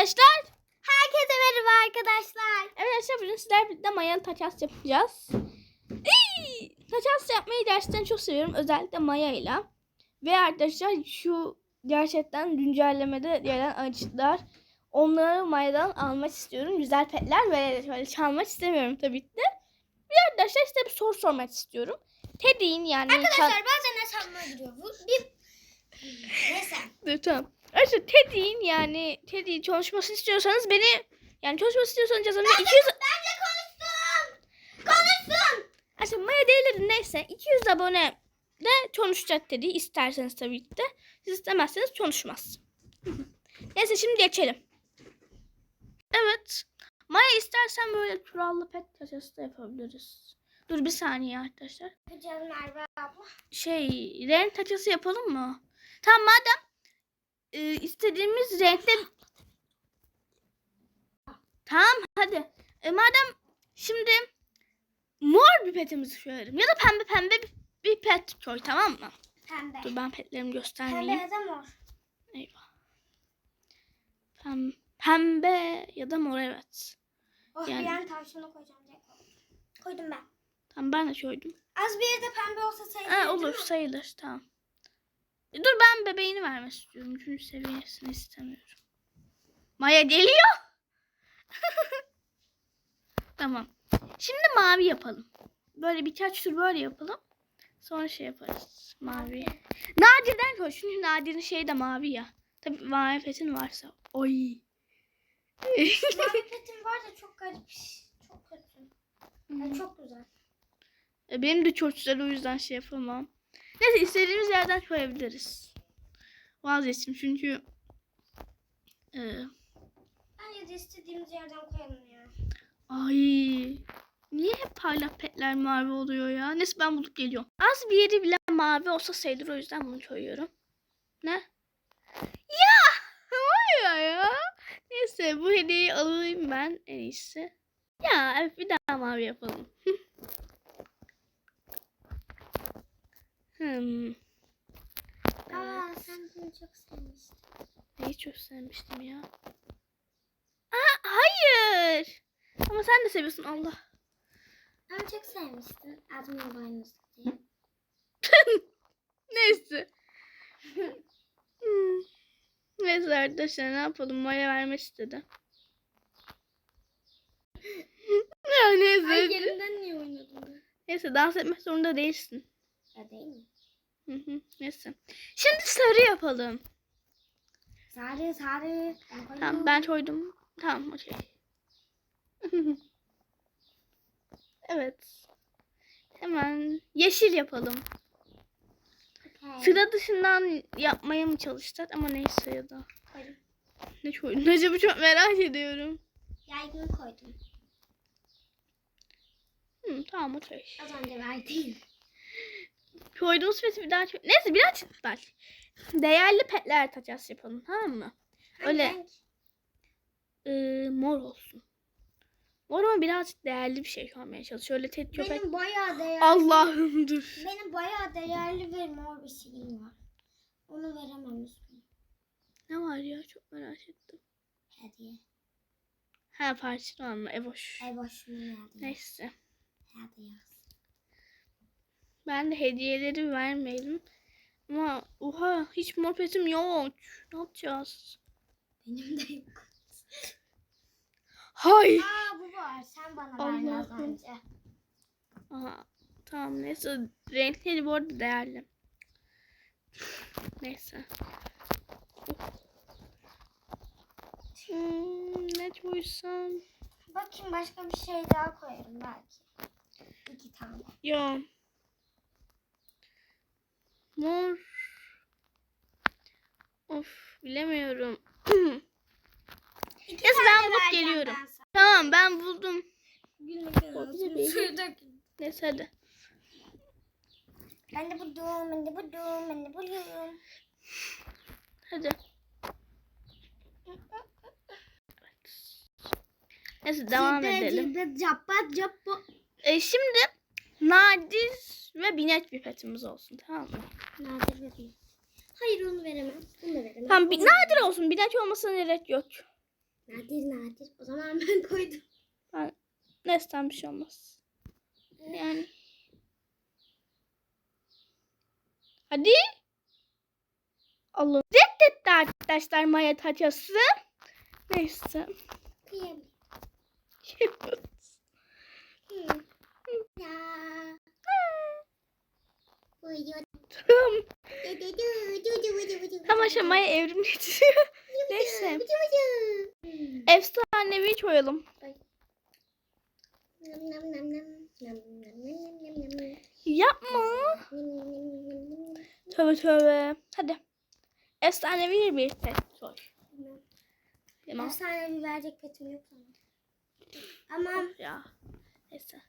arkadaşlar. Herkese merhaba arkadaşlar. Evet arkadaşlar bugün sizlerle birlikte mayalı takas yapacağız. Ey! Takas yapmayı gerçekten çok seviyorum. Özellikle mayayla. Ve arkadaşlar şu gerçekten güncellemede gelen açıklar. Onları mayadan almak istiyorum. Güzel petler ve şöyle çalmak istemiyorum tabii ki de. Bir arkadaşlar işte bir soru sormak istiyorum. Teddy'in yani... Arkadaşlar bazen hesabıma giriyor. Bu bir... Neyse. Dur, tamam. Arkadaşlar Teddy'in yani Teddy'yi çalışmasını istiyorsanız beni yani çalışmasını istiyorsanız yazın. 200 Bence konuştum. Konuştum. Arkadaşlar Maya değerleri neyse 200 abone de konuşacak Teddy isterseniz tabii ki de. Siz istemezseniz konuşmaz. neyse şimdi geçelim. Evet. Maya istersen böyle kurallı pet taşası da yapabiliriz. Dur bir saniye arkadaşlar. Yapacağız Merve abla. Şey renk taçası yapalım mı? Tamam madem e, istediğimiz renkte Tamam hadi. E, madem şimdi mor bir petimizi koyarım ya da pembe pembe bir, bir pet koy tamam mı? Pembe. Dur ben petlerimi Pembe göstermeyeyim. ya da mor. Eyvah. Pem, pembe ya da mor evet. Oh Yani. bir an tavşanı koyacağım koydum. Ben. Tamam ben de koydum. Az bir yerde pembe olsa sayılır. Ha, olur sayılır tamam. E, Dur ben bebeğini vermek istiyorum. Üçüncü seviyesini istemiyorum. Maya geliyor. tamam. Şimdi mavi yapalım. Böyle birkaç tur böyle yapalım. Sonra şey yaparız. Mavi. Nadir'den koy. Çünkü Nadir'in şeyi de mavi ya. Tabii mavi petin varsa. Oy. Mavi petim var da çok garip. Çok kötü. Yani çok güzel. E, Benim de çok güzel o yüzden şey yapamam. Neyse istediğimiz yerden koyabiliriz. Vazgeçtim çünkü e, Bence de istediğimiz yerden koyalım ya. ay niye hep parlak petler mavi oluyor ya? Neyse ben bulup geliyorum. Az bir yeri bile mavi olsa sayılır o yüzden bunu koyuyorum. Ne? Ya! Var ya ya. Neyse bu hediyeyi alayım ben en iyisi. Ya evet bir daha mavi yapalım. hmm. Aa sen bunu çok sevmiştin. Neyi çok sevmiştim ya. Aa, hayır. Ama sen de seviyorsun Allah. Ama çok sevmiştin. Adımın boynuzlu diye. Neyse. Hmm. Neyse arkadaşlar ne yapalım Maya vermek istedi. ya Ay neyse. yerinden niye oynadın be? Neyse dans etmek zorunda değilsin. Ya değil mi? Hı hı, Neyse. Şimdi sarı yapalım. Sarı sarı. Ben. Tamam ben koydum. Tamam okey. evet. Hemen yeşil yapalım. Okey. Sıra dışından yapmaya mı çalışacağız ama neyse ya da. Koydum. Ne koydun acaba çok merak ediyorum. Yaygın koydum. Hı, tamam okey. Az önce verdiğim. Koyduğumuz peti bir daha çok... Neyse birazcık bak. Değerli petler takas yapalım tamam mı? Öyle. Ee, mor olsun. Mor ama birazcık değerli bir şey olmaya çalışıyor. Öyle tet köpek. Benim bayağı değerli. Allah'ım dur. Benim bayağı değerli ve mor bir şeyim var. Onu veremem üstüne. Ne var ya çok merak ettim. Hediye. Ha parçalı alma Evoş. Ay boşuna hediye. Neyse. Hediye. Ben de hediyeleri vermeyelim. Ama oha hiç mor petim yok. Ne yapacağız? Benim de yok. Hay. Aa bu var. Sen bana ver az önce. Aha, tamam neyse renkleri bu arada değerli. Neyse. Hmm, ne koysam? Bakayım başka bir şey daha koyarım belki. İki tane. Ya. Mor. Of bilemiyorum. Tane ben bulup geliyorum. ben tamam ben buldum. Neyse hadi. Ben de buldum, ben de buldum, ben de buldum. Hadi. Neyse devam Cilde, edelim. cilde, Cappa, cappa. E, şimdi nadir ve binek bir petimiz olsun tamam mı? Nadir vereyim. Hayır onu veremem. Bunu da veremem. Tamam bir, nadir olsun binek olmasına gerek yok. Nadir nadir. O zaman ben koydum. Ben Nes'ten bir şey olmaz. Yani. Hadi. Allah reddetti arkadaşlar Maya taçası. Neyse. Kıyam. Nam nam nam nam nam nam. Yapma. Tövbe tövbe. Hadi. Efsanevi bir pet koy. Tamam. Efsane bir verecek petim yok sana. Ama Ya. Neyse.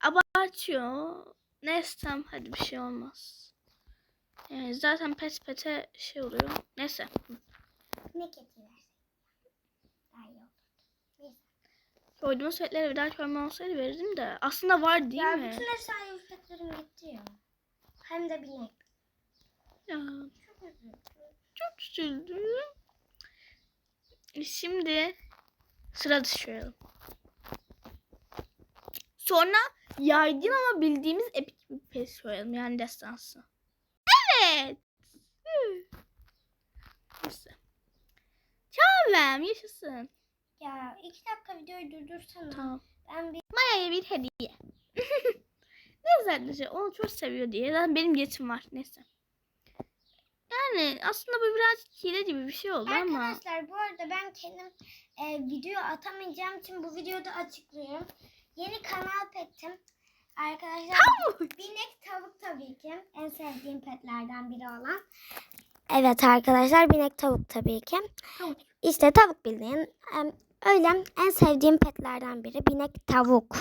Abartıyor. Nestem hadi bir şey olmaz. Yani zaten pet pete şey oluyor. Neyse. ne. Neyse. Koyduğumuz petlere bir daha koyma olsaydı verirdim de. Aslında var değil ya mi? bütün efsane petlerim gitti ya. Hem de binek. Ya, Çok üzüldüm. çok üzüldüm. Şimdi sıra koyalım. Sonra yaygın ama bildiğimiz epik bir pet koyalım. Yani destansı. Evet. Hı. Neyse. Çağrım yaşasın. Ya iki dakika videoyu durdursana. Tamam. Ben bir Maya'ya bir hediye. ne sadece onu çok seviyor diye. Zaten benim yetim var. Neyse. Yani aslında bu biraz hile gibi bir şey oldu ama. Arkadaşlar bu arada ben kendim e, video atamayacağım için bu videoda açıklıyorum. Yeni kanal petim. Arkadaşlar binek tavuk tabii ki. En sevdiğim petlerden biri olan. Evet arkadaşlar binek tavuk tabii ki. Tavuk. İşte tavuk bildiğin öyle en sevdiğim petlerden biri binek tavuk.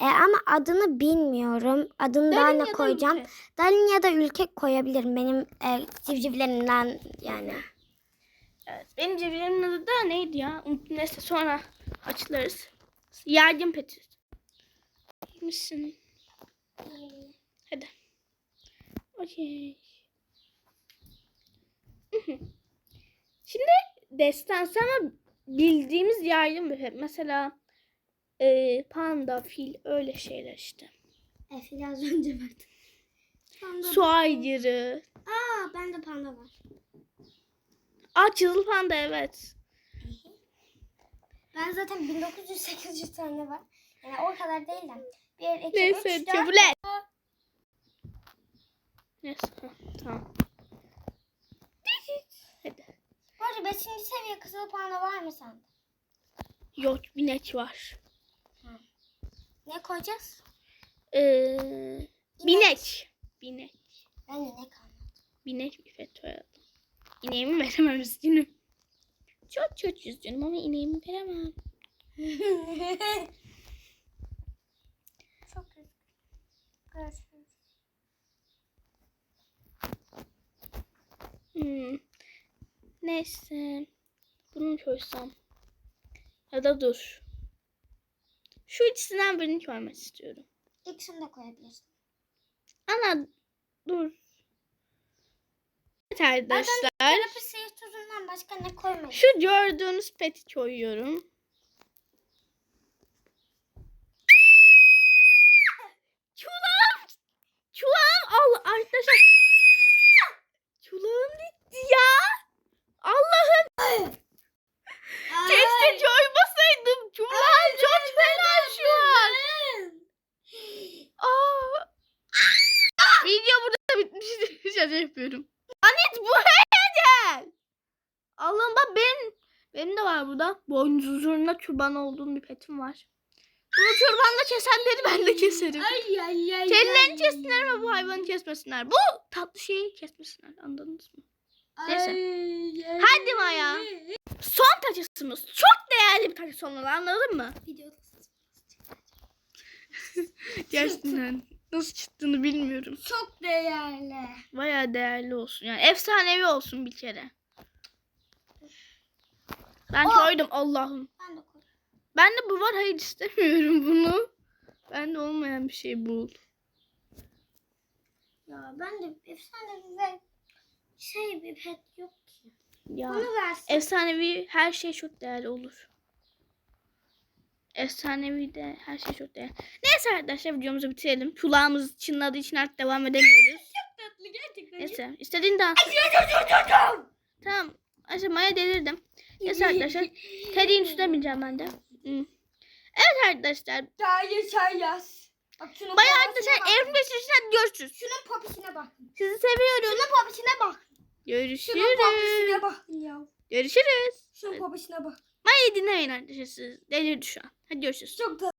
E, ama adını bilmiyorum. Adını daha ne koyacağım? ülke. Dalin ya da ülke koyabilirim. Benim e, civcivlerimden yani. Evet. Benim cebimin adı da neydi ya? Neyse sonra açıklarız. Yardım peti. Misin? Hadi. Okey. Şimdi destansı ama bildiğimiz yardım bir pet. Mesela e, panda, fil öyle şeyler işte. E, fil az önce verdim. Panda. Su aygırı. Aa bende panda var. Aa çizil panda evet. Ben zaten 1908 tane var. Yani o kadar değil de. 1, 2, Neyse 3, 4. çabulet. Neyse tamam. Hadi. Bu arada 5. seviye kızıl panda var mı sende? Yok binek var. Ne koyacağız? Ee, binek. Binek. Ben de ne kalmadı. Binek bir FETÖ aldım. İneğimi veremem üzgünüm. Çok çok üzgünüm ama ineğimi veremem. Çok üzgünüm. Görüşürüz. Hmm. Neyse. Bunu mu koysam? Ya da dur. Şu ikisinden birini koymak istiyorum. İkisini de koyabilirsin. Ana dur. Evet arkadaşlar. Terapi sihir tuzundan başka ne koymayız? Şu gördüğünüz peti koyuyorum. Çulağım. Çulağım. Allah arkadaşlar. Çulağım gitti ya. Allah'ım. Keşke koymasaydım. Çulağım çok fena şu an. Aa. Video burada bitmiştir. Şaka yapıyorum. Anet buraya gel. Allah'ım bak benim benim de var burada. Boynuz zurna kurban olduğum bir petim var. Bunu kurbanla kesenleri ben de keserim. Ay ay ay. Tellerini kessinler ama bu hayvanı kesmesinler. Bu tatlı şeyi kesmesinler. Anladınız mı? Neyse. Hadi Maya. Son taçısımız. Çok değerli bir taçısı olmalı anladın mı? Gerçekten nasıl çıktığını bilmiyorum. Çok değerli. Baya değerli olsun. Yani efsanevi olsun bir kere. Ben Oh. koydum Allah'ım. Ben de koy. Ben de bu var hayır istemiyorum bunu. Bende olmayan bir şey bul. Ya ben de efsane bir ve şey bir pet yok ki. Ya Bunu versin. efsanevi her şey çok değerli olur. Efsanevi de her şey çok değerli. Neyse arkadaşlar videomuzu bitirelim. Kulağımız çınladığı için artık devam edemiyoruz. tatlı gerçekten. Neyse istediğin dans. Tamam. Aşkım Maya delirdim. Neyse arkadaşlar. Teddy'nin üstüne bineceğim ben de. Evet arkadaşlar. Daha yaşar yaz. Bak şunun arkadaşlar bakın. geçirişine görüşürüz. Şunun popisine bakın. Sizi seviyorum. Şunun popisine bak. Şunun Görüşürüz. popisine bakın ya. Görüşürüz. Şunun popisine bak. Maya'yı dinlemeyin arkadaşlar siz. Delirdi şu an. Hadi görüşürüz. Çok tatlı.